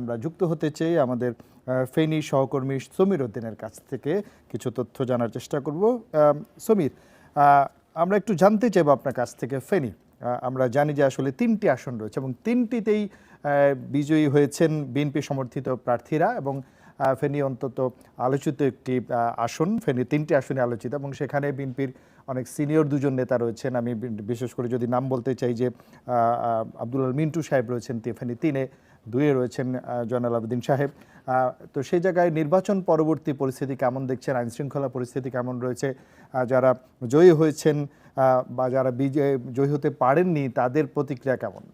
আমরা যুক্ত হতে চাই আমাদের ফেনী সহকর্মী সমীর উদ্দিনের কাছ থেকে কিছু তথ্য জানার চেষ্টা করব। সমীর আমরা একটু জানতে চাইব আপনার কাছ থেকে ফেনী। আমরা জানি যে আসলে তিনটি আসন রয়েছে এবং তিনটিতেই বিজয়ী হয়েছেন বিএনপি সমর্থিত প্রার্থীরা এবং ফেনী অন্তত আলোচিত একটি আসন, ফেনী তিনটি আসনে আলোচিত এবং সেখানে বিএনপির অনেক সিনিয়র দুজন নেতা রয়েছেন। আমি বিশেষ করে যদি নাম বলতে চাই যে আব্দুল মিন্টু সাহেব রয়েছেন ফেনী তিনে, দুয়ে রয়েছেন জয়নাল আবেদিন সাহেব। তো সেই জায়গায় নির্বাচন পরবর্তী পরিস্থিতি কেমন দেখছেন? আইন শৃঙ্খলা পরিস্থিতি কেমন রয়েছে? যারা জয়ী হয়েছেন বা যারা বিজয়, জয়ী হতে পারেননি, তাদের প্রতিক্রিয়া কেমন?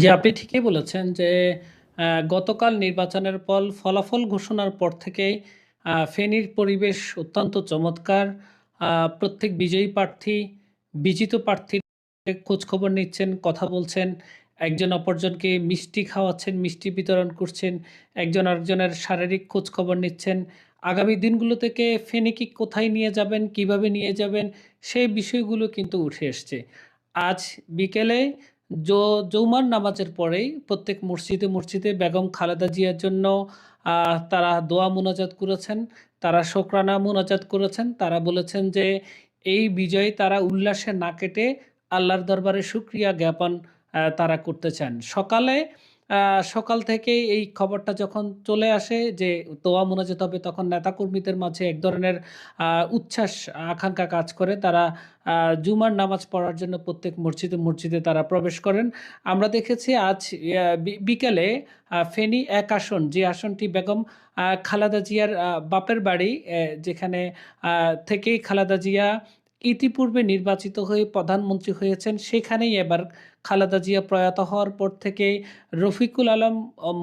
জি আপনি ঠিকই বলেছেন যে গতকাল নির্বাচনের ফল ফলাফল ঘোষণার পর থেকেই ফেনীর পরিবেশ অত্যন্ত চমৎকার। প্রত্যেক বিজয়ী প্রার্থী, বিজিত প্রার্থীর খোঁজখবর নিচ্ছেন, কথা বলছেন। একজন অপরজনকে মিষ্টি খাওয়াচ্ছেন, মিষ্টি বিতরণ করছেন। একজন আরেকজনের শারীরিক খোঁজখবর নিচ্ছেন। আগামী দিনগুলো থেকে ফেনীকে কোথায় নিয়ে যাবেন, কীভাবে নিয়ে যাবেন, সেই বিষয়গুলো কিন্তু উঠে এসছে। আজ বিকেলে জৌমার নামাজের পরেই প্রত্যেক মসজিদে মসজিদে বেগম খালেদা জিয়ার জন্য তারা দোয়া মোনাজাত করেছেন, তারা শোকরানা মোনাজাত করেছেন। তারা বলেছেন যে, এই বিজয়ে তারা উল্লাসে না কেটে আল্লাহর দরবারে সুক্রিয়া জ্ঞাপন তারা করতে চান। সকালে সকাল থেকে এই খবরটা যখন চলে আসে যে দোয়া মোনাজাত হবে, তখন নেতাকর্মীদের মাঝে এক ধরনের উচ্ছ্বাস, আকাঙ্ক্ষা কাজ করে। তারা জুমার নামাজ পড়ার জন্য প্রত্যেক মসজিদে মসজিদে তারা প্রবেশ করেন। আমরা দেখেছি আজ বিকেলে ফেনী এক আসন, যে আসনটি বেগম খালাদা জিয়ার বাপের বাড়ি যেখানে থেকেই খালাদা জিয়া ইতিপূর্বে নির্বাচিত হয়ে প্রধানমন্ত্রী হয়েছেন, সেখানেই এবার খালেদা জিয়া প্রয়াত হওয়ার পর থেকে রফিকুল আলম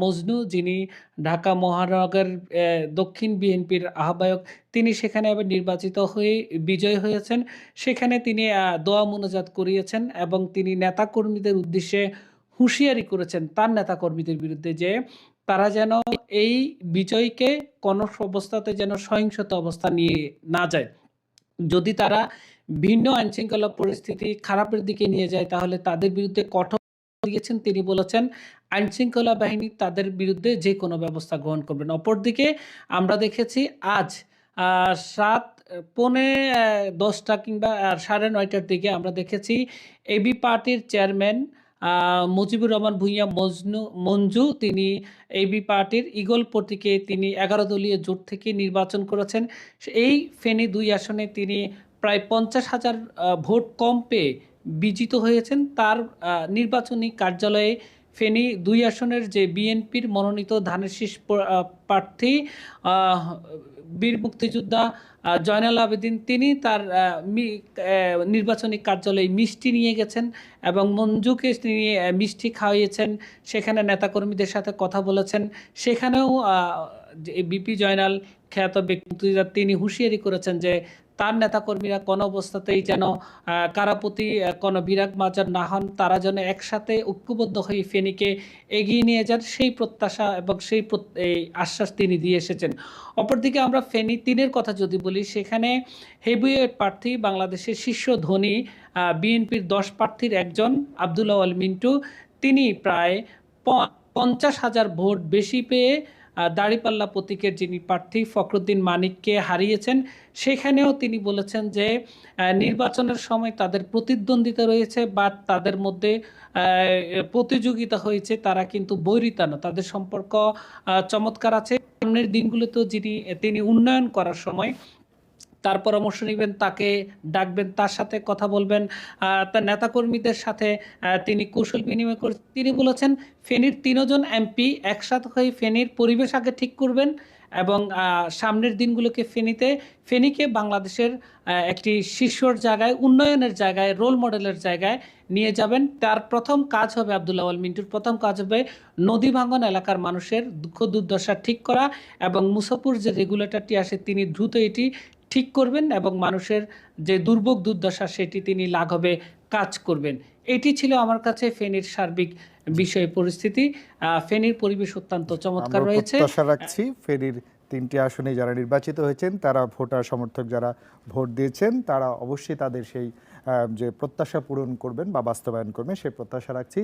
মজনু, যিনি ঢাকা মহানগর দক্ষিণ বিএনপির আহ্বায়ক, তিনি সেখানে এবার নির্বাচিত হয়ে বিজয় হয়েছেন। সেখানে তিনি দোয়া মোনাজাত করিয়েছেন এবং তিনি নেতাকর্মীদের উদ্দেশ্যে হুঁশিয়ারি করেছেন তার নেতাকর্মীদের বিরুদ্ধে যে তারা যেন এই বিজয়কে কোনো অবস্থাতে যেন সহিংসত অবস্থা নিয়ে না যায়। যদি তারা ভিন্ন আইনশৃঙ্খলা পরিস্থিতি খারাপের দিকে নিয়ে যায়, তাহলে তাদের বিরুদ্ধে কঠোর দিয়েছেন। তিনি বলেছেন, আইনশৃঙ্খলা বাহিনী তাদের বিরুদ্ধে যে কোনো ব্যবস্থা গ্রহণ করবেন অপরদিকে আমরা দেখেছি আজ সাত, পৌনে দশটা কিংবা সাড়ে নয়টার দিকে আমরা দেখেছি এবি পার্টির চেয়ারম্যান মুজিবুর রহমান ভূঁইয়া মজনু, মঞ্জু, তিনি এবি পার্টির ইগল প্রতীকে তিনি এগারো দলীয় জোট থেকে নির্বাচন করেছেন। এই ফেনী দুই আসনে তিনি প্রায় পঞ্চাশ হাজার ভোট কম পেয়ে বিজিত হয়েছেন। তার নির্বাচনী কার্যালয়ে ফেনী দুই আসনের যে বিএনপির মনোনীত ধানের শীষ প্রার্থী বীর মুক্তিযোদ্ধা জয়নাল আবেদিন, তিনি তার নির্বাচনী কার্যালয়ে মিষ্টি নিয়ে গেছেন এবং মঞ্জুকে তিনি মিষ্টি খাওয়িয়েছেন সেখানে নেতাকর্মীদের সাথে কথা বলেছেন। সেখানেও বিপি জয়নাল খ্যাত ব্যক্তি তিনি হুঁশিয়ারি করেছেন যে তার নেতাকর্মীরা কোনো অবস্থাতেই যেন কারাপতি কোনো বিরাগ মাজার না হন, তারা যেন একসাথে ঐক্যবদ্ধ হয়ে ফেনীকে এগিয়ে নিয়ে যান, সেই প্রত্যাশা এবং সেই এই আশ্বাস তিনি দিয়ে এসেছেন। অপরদিকে আমরা ফেনী তিনের কথা যদি বলি, সেখানে হেভিওয়েট প্রার্থী, বাংলাদেশের শীর্ষ ধনী বিএনপির দশ প্রার্থীর একজন আবদুল্লাহ আল মিন্টু। তিনি প্রায় পঞ্চাশ হাজার ভোট বেশি পেয়ে দাঁড়িপাল্লা প্রতীকের যিনি প্রার্থী ফখরুদ্দিন মানিককে হারিয়েছেন, সেখানেও তিনি বলেছেন যে নির্বাচনের সময় তাদের প্রতিদ্বন্দ্বিতা রয়েছে বা তাদের মধ্যে প্রতিযোগিতা হয়েছে, তারা কিন্তু বৈরিতা না। তাদের সম্পর্ক চমৎকার আছে। সামনের দিনগুলোতেও যিনি, তিনি উন্নয়ন করার সময় তার পরামর্শ নেবেন, তাকে ডাকবেন, তার সাথে কথা বলবেন। তার নেতাকর্মীদের সাথে তিনি কৌশল বিনিময় করে, তিনি বলেছেন, ফেনীর তিনজন এমপি একসাথে হয়ে ফেনীর পরিবেশ আগে ঠিক করবেন এবং সামনের দিনগুলোকে ফেনীতে, ফেনীকে বাংলাদেশের একটি শীর্ষর জায়গায়, উন্নয়নের জায়গায় রোল মডেলের জায়গায় নিয়ে যাবেন। তার প্রথম কাজ হবে আবদুল্লাহ আল মিন্টুর প্রথম কাজ হবে নদী ভাঙ্গন এলাকার মানুষের দুঃখ দুর্দশা ঠিক করা এবং মুসাপুর যে রেগুলেটরটি আসে, তিনি দ্রুত এটি ঠিক করবেন এবং মানুষের যে দুর্ভোগ দুর্দশা সেটি তিনি লাঘবে কাজ করবেন। এটি ছিল আমার কাছে ফেনীর সার্বিক বিষয় পরিস্থিতি। ফেনীর পরিবেশ অত্যন্ত চমৎকার রয়েছে। প্রত্যাশা রাখছি ফেরির তিনটি আসনে যারা নির্বাচিত হয়েছেন তারা ভোটার সমর্থক যারা ভোট দিয়েছেন তারা অবশ্যই তাদের সেই যে প্রত্যাশা পূরণ করবেন বা বাস্তবায়ন করবেন সেই প্রত্যাশা রাখছি।